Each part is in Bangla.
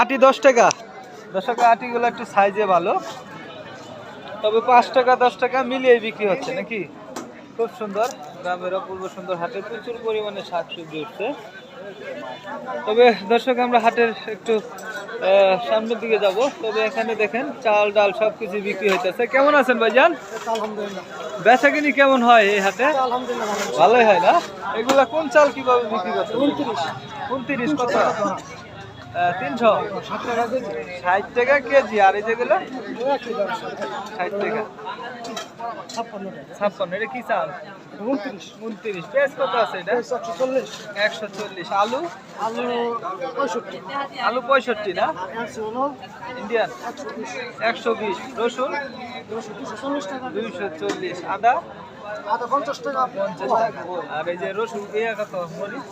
আটি দশ টাকা। দশ টাকা আটিগুলো একটু সাইজে ভালো। তবে পাঁচ টাকা দশ টাকা মিলিয়ে বিক্রি হচ্ছে নাকি? খুব সুন্দর। গ্রামের অপূর্ব সুন্দর হাটে প্রচুর পরিমাণে শাক সবজি উঠছে। তবে দর্শক আমরা হাটের একটু সামনের দিকে যাব। তবে এখানে দেখেন চাল ডাল সব কিছু বিক্রি হইতেছে। কেমন আছেন ভাইজান? আলহামদুলিল্লাহ। বেচা কিনি কেমন হয় এই হাটে? ভালোই হয় না? এগুলা কোন চাল কীভাবে বিক্রি করছে উনত্রিশ। উনত্রিশ কত? আহ, তিনশো। ষাট টাকা কেজি, আর এই যেগুলো ষাট টাকা। ছাপ্পান্ন, এটা কি চাল? উনত্রিশ। উনত্রিশ পেঁয়াজ কত আছে এটা? একশো চল্লিশ। একশো চল্লিশ আলু? আলু পঁয়ষট্টি আলু পঁয়ষট্টি না? ইন্ডিয়ান? একশো বিশ। রসুন? দুইশো চল্লিশ। আদা? আদা পঞ্চাশ টাকা। পঞ্চাশ টাকা আর এই যে রসুন ইয়া কত মরিচ।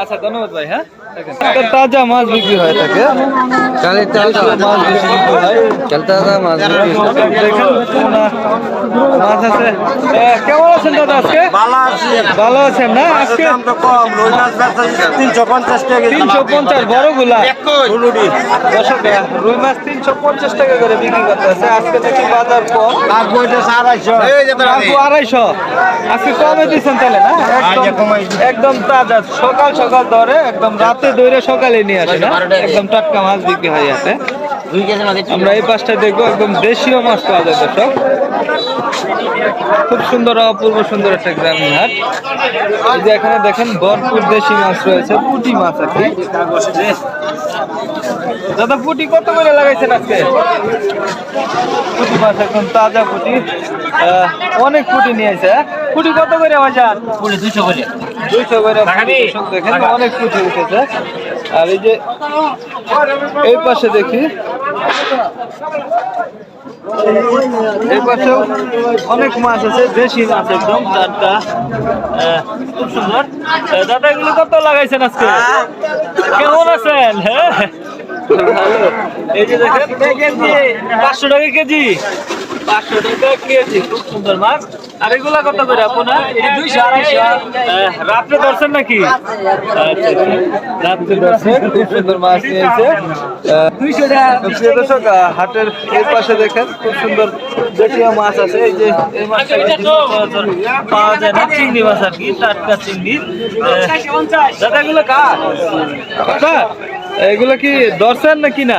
আচ্ছা ধন্যবাদ ভাই হ্যাঁ? তাজা মাছ বিক্রি হয় থাকে কালে দেশীয় মাছ বিক্রি হয়। চলতে মাছ দেখেন মাছ আছে। কেমন আছেন দাদা আজকে? ভালো আছেন না? আজকে? পঞ্চাশ টাকা তিনশো পঞ্চাশ বড়গুলা? দর্শক রুই মাছ তিনশো পঞ্চাশ টাকা করে বিক্রি করতে আছে আজকে দেখি বাজার কম। আড়াইশো। আজকে কমে দিচ্ছেন তাহলে না? একদম। তাজা সকাল সকাল ধরে একদম রাতে দৌড়ে সকালে নিয়ে আসে না? একদম টাটকা মাছ বিক্রি হয় যাতে আমরা এই পাশটা দেখব একদম দেশীয় মাছ পাওয়া যায় দর্শক। খুব সুন্দর অপূর্ব সুন্দর একটা গ্রামীণ হাট এই যে এখানে দেখেন ভরপুর দেশি মাছ রয়েছে পুঁটি মাছ আর কি। দাদা পুঁটি কত করে লাগাইছেন আজকে? পুঁটি মাছ একদম তাজা পুঁটি। আহ, অনেক পুঁটি নিয়েছে পুঁটি কত করে বাজার? পুঁটি দুশো করে। দুইশো করে দেখেন অনেক পুঁটি উঠেছে। আর এই যে এই পাশে দেখি। এই পাশেও অনেক মাছ আছে দেশি মাছ একদম চারটা খুব সুন্দর। দাদা এগুলো কত লাগাইছেন আজকে? কেমন আছেন? হ্যাঁ। ভালো। এই যে দেখেন কেজি পাঁচশো টাকা কেজি। খুব সুন্দর মাছ আর এগুলা রাত্রে সুন্দর মাছ হাটের এই পাশে দেখেন খুব সুন্দর দেশীয় মাছ আছে এই যে মাছটা পাওয়া যায় না চিংড়ি মাছ আর কি টাটকা চিংড়ি দাদা এগুলো কার? এগুলো কি দর্শন নাকি না?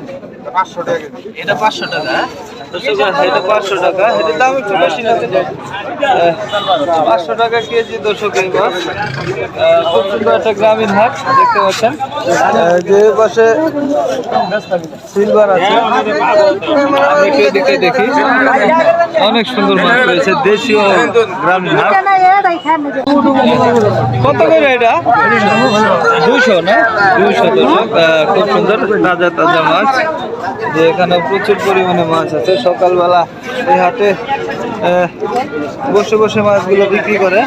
এটা পাঁচশো টাকা হ্যাঁ? এটা পাঁচশো টাকা। এটার দাম একটু বেশি না আহ, পাঁচশো টাকা কেজি দর্শক এই মাছ। খুব সুন্দর একটা গ্রামীণ হাট দেখতে পাচ্ছেন। যে পাশে সিলভার আছে। এদিকে দেখি। অনেক সুন্দর মাছ রয়েছে দেশীয় গ্রামীণ হাট। কত করে এটা? দুশো না? দুশো দর্শক খুব সুন্দর তাজা তাজা মাছ। যে এখানে প্রচুর পরিমাণে মাছ আছে। সকালবেলা এই হাটে আহ, বসে বসে মাছগুলো বিক্রি করে।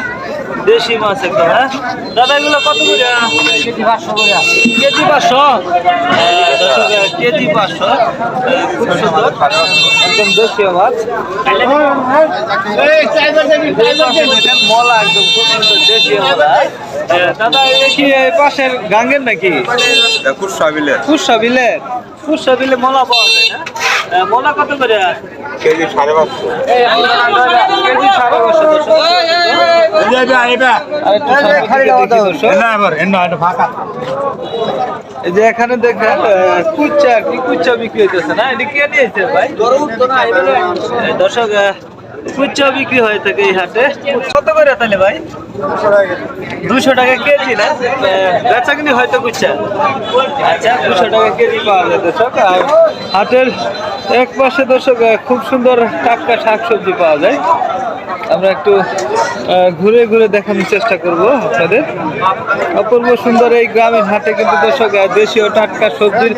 দেশি মাছ একদম হ্যাঁ? দাদা এগুলো কত করে? কেজি পাঁচশো কেজি পাঁচশো? খুব সুন্দর। একদম দেশীয় মাছ। মলা একদম খুব সুন্দর দেশীয় মলা। দাদা কি পাশের গাঙ্গের নাকি? কুরসা বিলের। কুরসা দিলে মলা পাওয়া যায় না মলা কত করে কেজি সাড়ে পাঁচশো সাড়ে পাঁচশো যে এখানে দেখেন কুচ্চা কি কুচ্চা বিক্রি হইতেছে না এটা কে নিয়েছে ভাই দর্শক কুচ্চা বিক্রি হয়ে থাকে এই হাটে। কত করে তাহলে ভাই? দুশো টাকা কেজি না? বেচা কিনি হয়তো কুচ্চা আচ্ছা দুশো টাকা কেজি পাওয়া যায় দর্শক। আর হাটের এক পাশে দর্শক খুব সুন্দর টাটকা শাকসবজি পাওয়া যায়। আমরা একটু ঘুরে ঘুরে দেখানোর চেষ্টা করব আপনাদের। অপূর্ব সুন্দর এই গ্রামের হাটে কিন্তু দর্শক দেশীয় টাটকা সবজির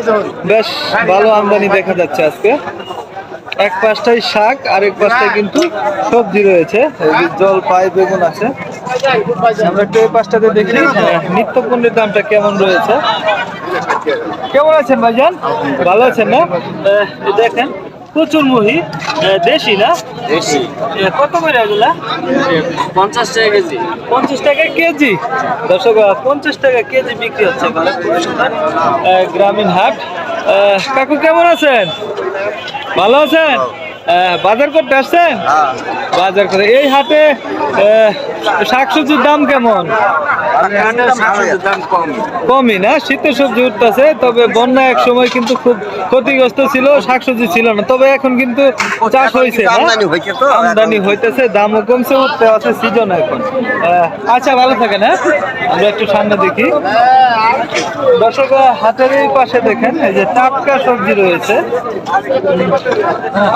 বেশ ভালো আমদানি দেখা যাচ্ছে আজকে। এক পাশটাই শাক আর এক পাশটায় কিন্তু সবজি রয়েছে। জল যে জলপাই বেগুন আছে। আমরা একটু এই পাশটাতে দেখি নিত্য পণ্যের দামটা কেমন রয়েছে। কেমন আছেন ভাইজান? ভালো আছেন না? দেখেন প্রচুর মুহি দেশি না? দেশি। কত করে এগুলা? পঞ্চাশ টাকা কেজি। পঞ্চাশ টাকা কেজি? দর্শক পঞ্চাশ টাকা কেজি বিক্রি হচ্ছে গ্রামীণ হাট। আহ, কাকু কেমন আছেন? ভালো আছেন? বাজার করতে আসছেন বাজার করে। এই হাটে শাকসবজির দাম কেমন? কম। কমই না শীতের সবজি উঠতেছে তবে বন্যা এক সময় কিন্তু খুব ক্ষতিগ্রস্ত ছিল শাকসবজি ছিল না। তবে এখন কিন্তু চাষ হয়েছে আমদানি তো, আমদানি হইতেছে দামও কমছে উঠতে আছে সিজন এখন। আচ্ছা ভালো থাকেন হ্যাঁ? আমরা একটু সামনে দেখি। দর্শক হাটের এই পাশে দেখেন এই যে টাটকা সবজি রয়েছে।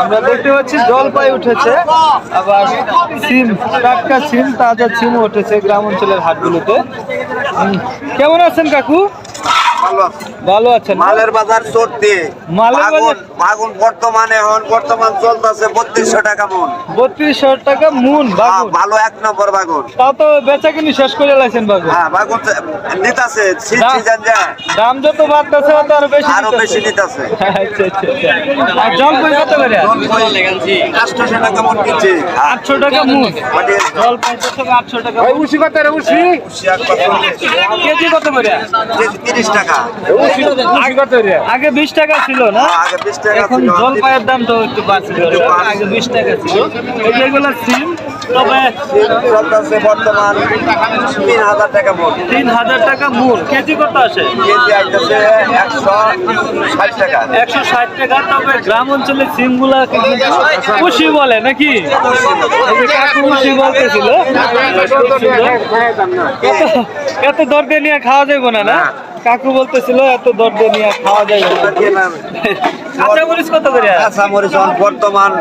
আমরা দেখতে পাচ্ছি জলপাই উঠেছে। আবার সিম, টাটকা সিম, তাজা সিম উঠেছে গ্রাম অঞ্চলের হাটগুলোতে। কেমন আছেন কাকু? ভালো। আছে। ভালো আছেন? মালের বাজার চড়তে মালের বাজার- আগুন বর্তমানে এখন বর্তমান চলতেছে বত্রিশশো টাকা মন। বত্রিশশো টাকা মুন হ্যাঁ, বাগুন। ভালো এক নম্বর বাগুন। তাও তো বেচা কিনি শেষ করে লাইছেন বাগুন। হ্যাঁ বাগুন নিতাছে দাম- সিজন যায় দাম যত বাড়তেছে তত আরও বেশি আরও বেশি নিতাছে। আচ্ছা আচ্ছা আচ্ছা। আর কত করে? আটশোশো টাকা মন কিনছে আটশো টাকা মুন। জল পঞ্চাশ টাকা আটশো টাকা। কেজি কত করে? তিরিশ টাকা। আগে- বিশ টাকা ছিল না? হ্যাঁ, আগে 20 টাকা এখন। জলপাইয়ের দাম তো একটু আগে বিশ টাকা ছিল। এই যেগুলো সিম তবে চলতেছে বর্তমান তিন হাজার টাকা তিন হাজার টাকা মূল কেজি কত আসে? কেজি আইতেছে একশো ষাট টাকা। একশো ষাট টাকা তবে গ্রাম অঞ্চলের সিমগুলা খুশি বলে নাকি? খুশি বলতেছিল। এত- এত দর দিয়ে নিয়ে খাওয়া যাইব না না? কাকু বলতেছিল এত দর দিয়ে নিয়ে খাওয়া যাইব না। কাঁচা মরিচ কত করে? কাঁচা মরিচ বর্তমান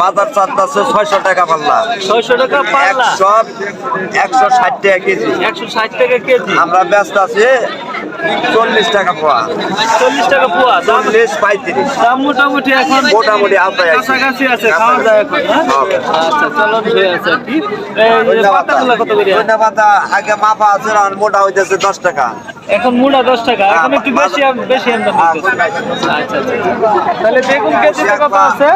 বাজার চারটাছে ছয়শো টাকা পাল্লা। ছয়শো টাকা পাল্লা? একশো একশো ষাট টাকা কেজি। একশো ষাট টাকা কেজি? আমরা ব্যস্ত আছি চল্লিশ টাকা পোয়া। চল্লিশ টাকা পোয়া চল্লিশ পঁয়ত্রিশ। দাম মোটামুটি এখন মোটামুটি আওতায় কাছাকাছি আছে খাওয়া যায় এখন আচ্ছা চলন হয়ে আছে কি। পাতাগুলো কত করে? পাতা আগে মাপা আছে মোটা হইতেছে দশ টাকা। এখন মুড়া দশ টাকা এখন একটু বেশি বেশি আমদানি আচ্ছা আচ্ছা তাহলে বেগুন কেজিতে কত আছে?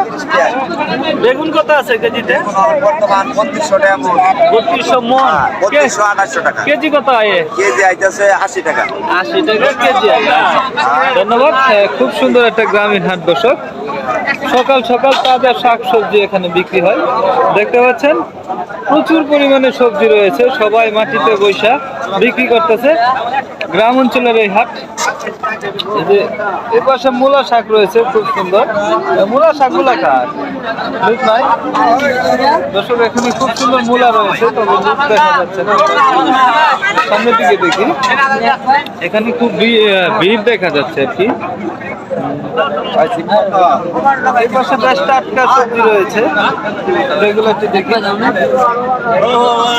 বেগুন কত আছে কেজিতে? বর্তমান বত্রিশশো টাকা বত্রিশশো মন। হ্যাঁ, বত্রিশশো আঠাশশো টাকা। কেজি কত আয়ে? কেজি আইতেছে আশি টাকা। আশি টাকা কেজি। ধন্যবাদ। হ্যাঁ, খুব সুন্দর একটা গ্রামীণ হাট দর্শক। সকাল সকাল তাজা শাক সবজি এখানে বিক্রি হয়। দেখতে পাচ্ছেন? প্রচুর পরিমাণে সবজি রয়েছে, সবাই মাটিতে বৈশা বিক্রি করতেছে। গ্রাম অঞ্চলের এই হাট যে এই পাশে মূলা শাক রয়েছে, খুব সুন্দর। মূলা শাকগুলা কার? লুক নাই? দর্শক, এখানে খুব সুন্দর মূলা রয়েছে তবে দেখা যাচ্ছে না। সামনের দিকে দেখি। এখানে খুব ভিড় দেখা যাচ্ছে আর কি। এই পাশে বেশ টাটকা সবজি রয়েছে দেখি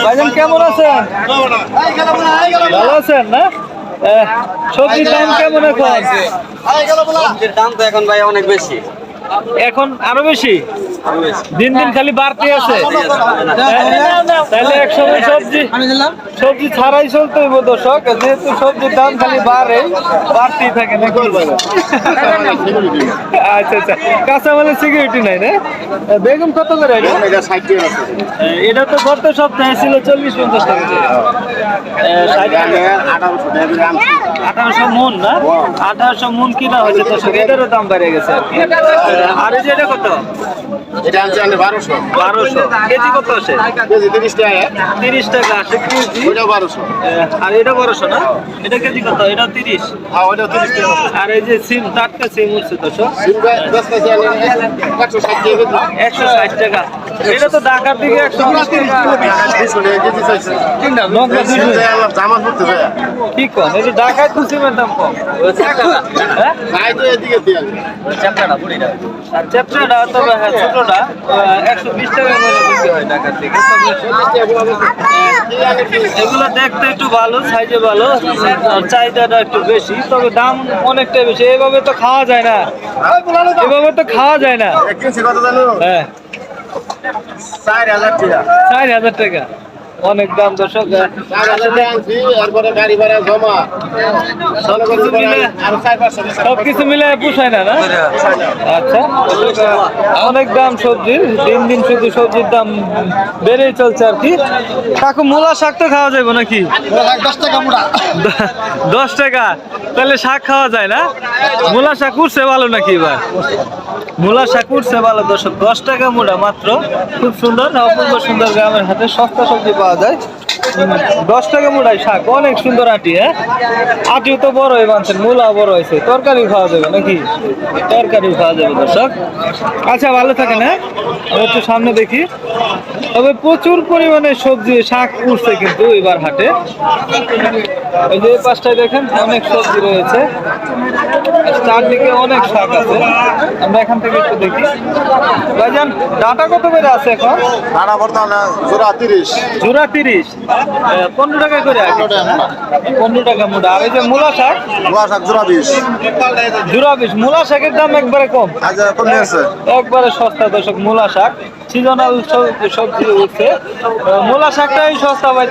ভাইজান কেমন আছেন ভালো আছেন না সবজির দাম কেমন এখন দাম তো এখন ভাই অনেক বেশি এখন আরও বেশি দিন দিন খালি বাড়তে আছে। তাহলে এক সময় সবজি সবজি ছাড়াই চলতে হইব দর্শক যেহেতু সবজির দাম খালি বাড়ে বাড়তেই থাকে নাকি? আচ্ছা আচ্ছা। কাঁচা মানে সিকিউরিটি নাই না? বেগুন কত করে এটা তো গত সপ্তাহে ছিল চল্লিশ পঞ্চাশ টাকা। আঠারোশো মন না? আঠারোশো মন কিনা হয়েছে এটারও দাম বেড়ে গেছে আর এই যে এটা কত? এটা আনছে আমি বারোশো। বারোশো। কেজি কত আছে কেজি তিরিশ টাকা। তিরিশ টাকা কেজি। ওইটাও বারোশো। আর এটা বারোশো না? এটা কেজি কত? এটা তিরিশ। হ্যাঁ ওইটাও তিরিশ টাকা। আর এই যে সিম টাটকা সিম দশ কেজি একশো ষাট টাকা একশো ষাট টাকা। এটা তো ঢাকার দিকে একশো বিশ টাকা দুশো টাকা কেজি চাইছে লঙ্কা দুশো জামা পড়তে যায় কি কম এই যে ঢাকায় তো সিমেন্ট দাম কম। হ্যাঁ? তাই তো এদিকে দিয়ে। আর চ্যাপটাটা তবে হ্যাঁ ছোটটা একশো বিশ টাকা করে বিক্রি হয় ঢাকার থেকে এগুলো দেখতে একটু ভালো সাইজে ভালো আর চাহিদাটা একটু বেশি তবে দাম অনেকটা বেশি। এভাবে তো খাওয়া যায় না। এভাবে তো খাওয়া যায় না। হ্যাঁ। চার হাজার টাকা। অনেক দাম, দর্শক। করি মিলে- পোষায় না না? আচ্ছা। অনেক দাম সবজির দিন দিন শুধু সবজির দাম বেড়েই চলছে আর কি। কাকু মূলা শাক তো খাওয়া যাবে নাকি? দশ টাকা। দ- দশ টাকা তাহলে শাক খাওয়া যায় না? মূলা শাক উঠছে ভালো নাকি এবার? মূলা শাক উঠছে ভালো, দর্শক। দশ টাকা মোটা মাত্র। খুব সুন্দর, অপূর্ব সুন্দর গ্রামের হাতে সস্তা সবজি পাওয়া যায়। দশ টাকা মোটাই শাক, অনেক সুন্দর আটি হ্যাঁ? আটিও তো বড় হয়ে মানছেন মূলা বড় হয়েছে। তরকারি খাওয়া যাবে নাকি? তরকারি খাওয়া যাবে, দর্শক। আচ্ছা ভালো থাকেন হ্যাঁ? আমি একটু সামনে দেখি। তবে প্রচুর পরিমাণে সবজি, শাক উঠছে কিন্তু এবার হাটে। এই যে পাশটায় দেখেন, অনেক সবজি রয়েছে। চারদিকে অনেক শাক আছে। আমরা এখান থেকে একটু দেখি। ভাইজান ডাটা কত করে আছে এখন? ভাড়া বর্তমানে জোড়া তিরিশ। জোড়া তিরিশ। পনেরো টাকা করে আছে। পনেরো টাকা। মোটা। আর এই যে মূলা শাক? গোয়া শাক জোড়া বিশ। জোড়া বিশ। মূলা শাকের দাম একবারে কম। কমে আছে। একবারে সস্তা দর্শক মূলা শাক। সিজনাল সবজি উঠছে। মূলা শাকটাই সস্তা পাইতে